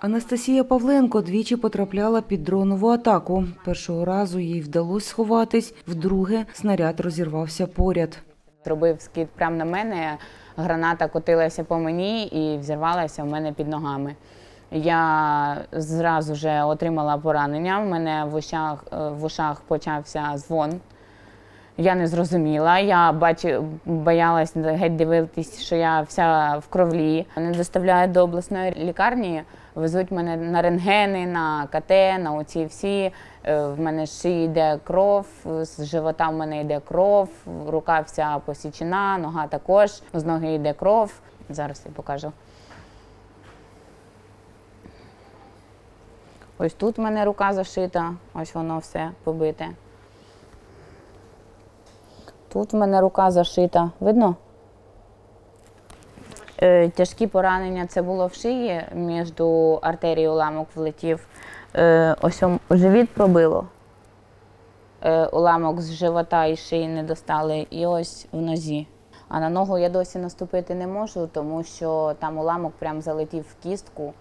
Анастасія Павленко двічі потрапляла під дронову атаку. Першого разу їй вдалося сховатись, вдруге снаряд розірвався поряд. Зробив скид прямо на мене, граната котилася по мені і взірвалася в мене під ногами. Я зразу ж отримала поранення. В мене в ушах, е, в ушах почався дзвон. Я не зрозуміла. Я бачу, боялась геть дивитись, що я вся в кровлі. Не доставляють до обласної лікарні, везуть мене на рентгени, на КТ, на оці всі. Е, В мене шиї йде кров, з живота в мене йде кров, рука вся посічена, нога також, з ноги йде кров. Зараз я покажу. Ось тут в мене рука зашита, ось воно все побите. Тут в мене рука зашита. Видно? Е, тяжкі поранення це було в шиї, між артерій уламок влетів. Е, ось живіт пробило. Е, уламок з живота і шиї не достали, і ось в нозі. А на ногу я досі наступити не можу, тому що там уламок прям залетів в кістку,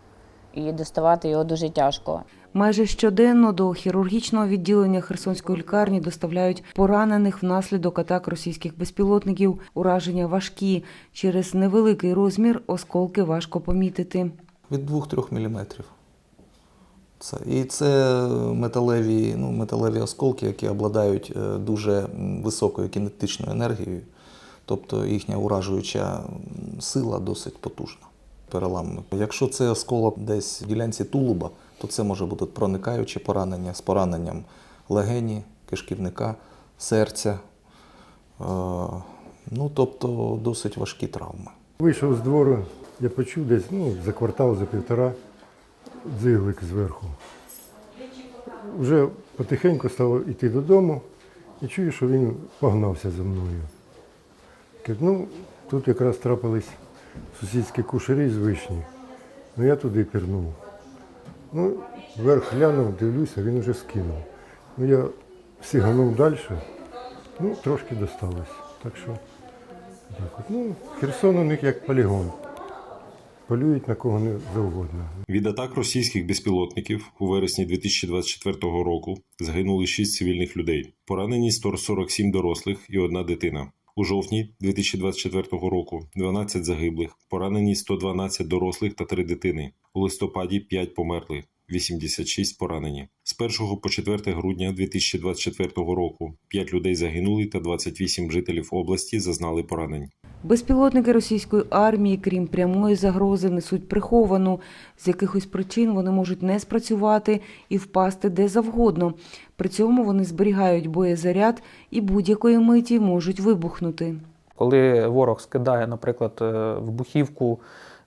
і доставати його дуже тяжко. Майже щоденно до хірургічного відділення Херсонської лікарні доставляють поранених внаслідок атак російських безпілотників. Ураження важкі. Через невеликий розмір осколки важко помітити. Від 2-3 мм. Це, і це металеві, ну, металеві осколки, які обладають е, дуже високою кінетичною енергією, тобто їхня уражуюча сила досить потужна. Переламно. Якщо це осколок десь в ділянці тулуба, то це може бути проникаюче поранення з пораненням легені, кишківника, серця. Е, ну, тобто досить важкі травми. Вийшов з двору, я почув десь ну, за квартал, за півтора дзиглик зверху. Вже потихеньку став йти додому і чую, що він погнався за мною. Ну, тут якраз трапились сусідські кушарі з вишні. Ну я туди пірнув. Ну, вверх глянув, дивлюся, він вже скинув. Ну я сиганув далі, ну, трошки досталось. Так що так от. Ну, Херсон у них як полігон. Полюють на кого не завгодно. Від атак російських безпілотників у вересні 2024 року загинули 6 цивільних людей. Поранені 147 дорослих і одна дитина. У жовтні 2024 року 12 загиблих, поранені 112 дорослих та 3 дитини. У листопаді 5 померли, 86 поранені. З 1 по 4 грудня 2024 року 5 людей загинули та 28 жителів області зазнали поранень. Безпілотники російської армії, крім прямої загрози, несуть приховану. З якихось причин вони можуть не спрацювати і впасти де завгодно. При цьому вони зберігають боєзаряд і будь-якої миті можуть вибухнути. Коли ворог скидає, наприклад, е, вибухівку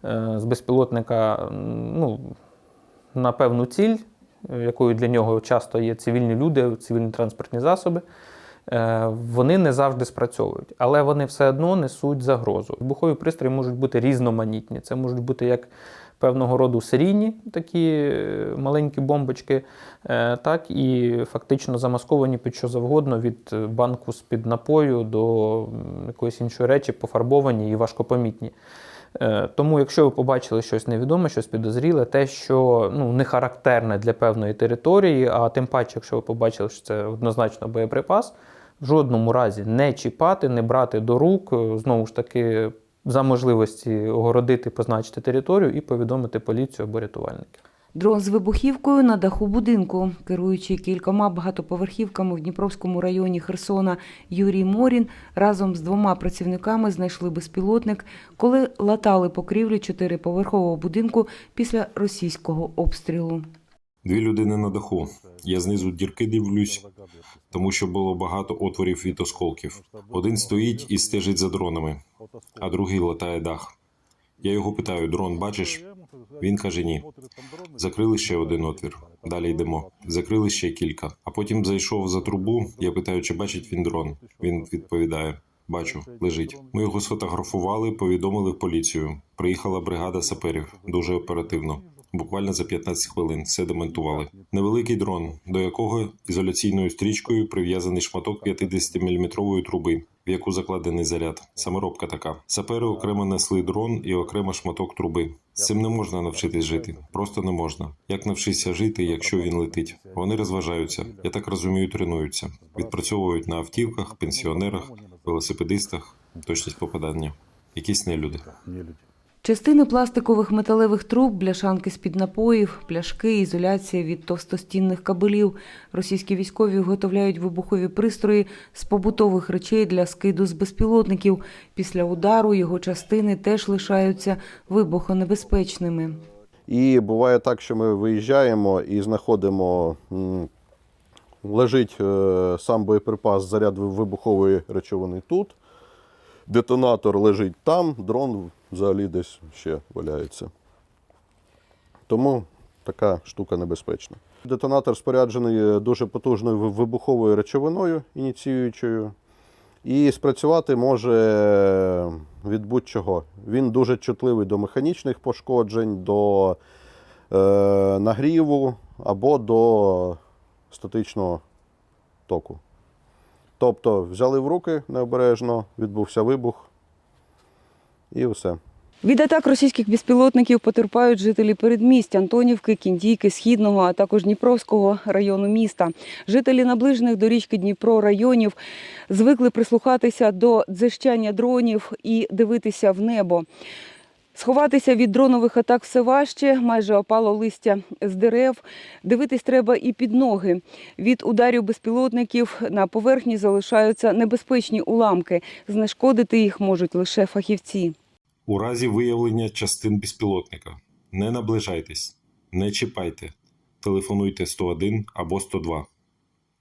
е, з безпілотника ну, на певну ціль, якою для нього часто є цивільні люди, цивільні транспортні засоби, вони не завжди спрацьовують, але вони все одно несуть загрозу. Вибухові пристрої можуть бути різноманітні. Це можуть бути як певного роду серійні такі е, маленькі бомбочки, е, так і фактично замасковані під що завгодно від е, банку з-під напою до якоїсь іншої речі, пофарбовані і важкопомітні. Е, Тому, якщо ви побачили щось невідоме, щось підозріле, те, що ну, не характерне для певної території, а тим паче, якщо ви побачили, що це однозначно боєприпас, в жодному разі не чіпати, не брати до рук, е, знову ж таки, за можливості огородити, позначити територію і повідомити поліцію або рятувальників. Дрон з вибухівкою на даху будинку. Керуючи кількома багатоповерхівками в Дніпровському районі Херсона Юрій Морін разом з двома працівниками знайшли безпілотник, коли латали покрівлю чотириповерхового будинку після російського обстрілу. Дві людини на даху. Я знизу дірки дивлюсь, тому що було багато отворів від осколків. Один стоїть і стежить за дронами, а другий латає дах. Я його питаю: дрон бачиш? Він каже ні. Закрили ще один отвір. Далі йдемо. Закрили ще кілька. А потім зайшов за трубу. Я питаю, чи бачить він дрон. Він відповідає: Бачу, лежить. Ми його сфотографували, повідомили в поліцію. Приїхала бригада саперів дуже оперативно. Буквально за 15 хвилин все демонтували. Невеликий дрон, до якого ізоляційною стрічкою прив'язаний шматок 50-мм труби, в яку закладений заряд. Саморобка така. Сапери окремо несли дрон і окремо шматок труби. З цим не можна навчитись жити. Просто не можна. Як навчишся жити, якщо він летить? Вони розважаються. Я так розумію, тренуються. Відпрацьовують на автівках, пенсіонерах, велосипедистах. Точність попадання. Якісь нелюди. Частини пластикових металевих труб, бляшанки з-під напоїв, пляшки, ізоляція від товстостінних кабелів. Російські військові виготовляють вибухові пристрої з побутових речей для скиду з безпілотників. Після удару його частини теж лишаються вибухонебезпечними. І буває так, що ми виїжджаємо і знаходимо, лежить е, сам боєприпас, заряд вибухової речовини тут, детонатор лежить там, дрон взагалі десь ще валяється. Тому така штука небезпечна. Детонатор споряджений дуже потужною вибуховою речовиною ініціюючою. І спрацювати може від будь-чого. Він дуже чутливий до механічних пошкоджень, до е, нагріву або до статичного току. Тобто взяли в руки необережно, відбувся вибух і все. Від атак російських безпілотників потерпають жителі передмість Антонівки, Кіндійки, Східного, а також Дніпровського району міста. Жителі наближених до річки Дніпро районів звикли прислухатися до дзищання дронів і дивитися в небо. Сховатися від дронових атак все важче, майже опало листя з дерев. Дивитись треба і під ноги. Від ударів безпілотників на поверхні залишаються небезпечні уламки. Знешкодити їх можуть лише фахівці. У разі виявлення частин безпілотника не наближайтесь, не чіпайте, телефонуйте 101 або 102.